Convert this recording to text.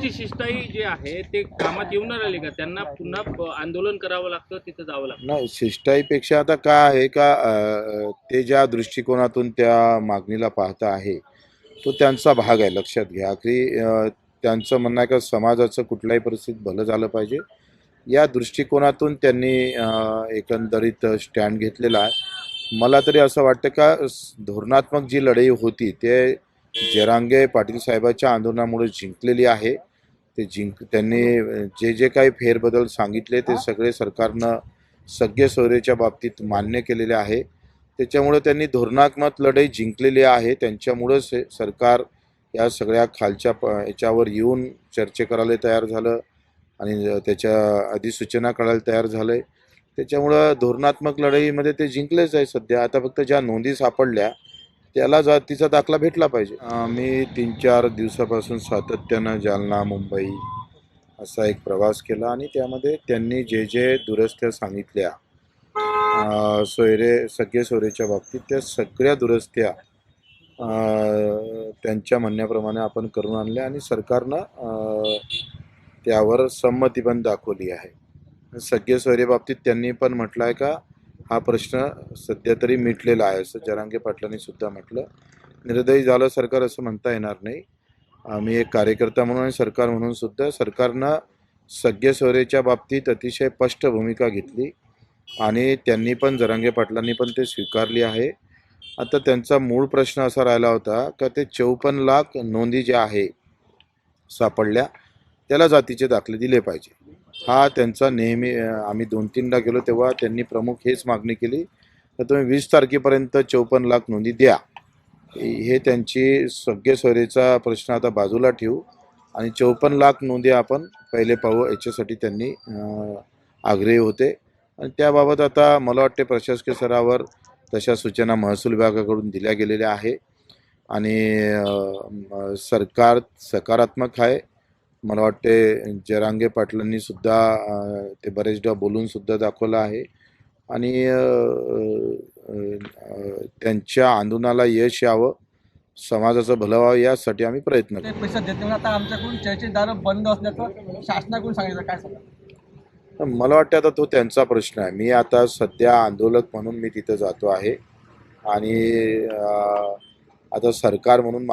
ची शिष्टाई जे आहे ते कामात येऊन नाही का? त्यांना पुन्हा आंदोलन करावं लागतं तिथं जावं लागतं. नाही शिष्टाईपेक्षा आता काय आहे का ते ज्या दृष्टिकोनातून त्या मागणीला पाहता आहे तो त्यांचा भाग आहे लक्षात घ्या. की त्यांचं म्हणणं आहे का समाजाचं कुठल्याही परिस्थितीत भलं झालं पाहिजे. या दृष्टिकोनातून त्यांनी एकंदरीत स्टँड घेतलेला आहे. मला तरी असं वाटतं का धोरणात्मक जी लढाई होती ते जरांगे पाटील साहेबाच्या आंदोलनामुळे जिंकलेली आहे. ते जिंक त्यांनी जे जे काही फेरबदल सांगितले ते सगळे सरकारनं सगळे सोयरेच्या बाबतीत मान्य केलेले आहे. त्याच्यामुळे त्यांनी धोरणात्मक लढाई जिंकलेली आहे. त्यांच्यामुळंच सरकार या सगळ्या खालच्या प याच्यावर येऊन चर्चे करायला तयार झालं आणि त्याच्या अधिसूचना काढायला तयार झालं आहे त्याच्यामुळं धोरणात्मक लढाईमध्ये ते जिंकलेच आहे सध्या. आता फक्त ज्या नोंदी सापडल्या त्याला जा तिचा दाखला भेटला पाहिजे. आम्ही तीन चार दिवसापासून सातत्यानं जालना मुंबई असा एक प्रवास केला आणि त्यामध्ये त्यांनी जे जे दुरस्त्या सांगितल्या अं, सोयरे सगळे सोयरेच्या बाबतीत त्या सगळ्या दुरस्त्या अं, त्यांच्या म्हणण्याप्रमाणे आपण करून आणल्या आणि सरकारनं अं, त्यावर संमती पण दाखवली आहे. सगळे सोयरे बाबतीत त्यांनी पण म्हटलं आहे का हा प्रश्न सध्या तरी मिटलेला आहे. असं जरांगे पाटलांनी सुद्धा म्हटलं. निर्दयी झालं सरकार असं म्हणता येणार नाही. आम्ही एक कार्यकर्ता म्हणून आणि सरकार म्हणून सुद्धा सरकारनं सगळे सोयरेच्या बाबतीत अतिशय स्पष्ट भूमिका घेतली आणि त्यांनी पण जरांगे पाटलांनी पण ते स्वीकारली आहे. आता त्यांचा मूळ प्रश्न असा राहिला होता का ते चौपन्न लाख नोंदी ज्या आहे सापडल्या त्याला जातीचे दाखले दिले पाहिजे. हा त्यांचा नेहमी आम्ही दोन तीनदा गेलो तेव्हा त्यांनी प्रमुख हेच मागणी केली तर तुम्ही वीस तारखेपर्यंत चौपन्न लाख नोंदी द्या. हे त्यांची सगळे सोयरेचा प्रश्न आता बाजूला ठेवू आणि चौपन्न लाख नोंदी आपण पहिले पाहू याच्यासाठी त्यांनी आग्रही होते. आणि त्याबाबत आता मला वाटते प्रशासकीय स्तरावर तशा सूचना महसूल विभागाकडून दिल्या गेलेल्या आहे. आणि सरकार सकारात्मक आहे. मला वाटते जरांगे पाटलांनी सुद्धा ते बरेचदा बोलून सुद्धा दाखवलं आहे. आणि त्यांच्या आंदोलनाला यश यावं समाजाचं भलं व्हावं यासाठी आम्ही प्रयत्न ते पैसे देत नाही आता आमच्याकडून चर्चेचे दार बंद असल्याचं शासनाकडून सांगितलं. काय सांगा? करू मला वाटतं आता तो त्यांचा प्रश्न आहे. मी आता सध्या आंदोलक म्हणून मी तिथं जातो आहे. आणि आता सरकार म्हणून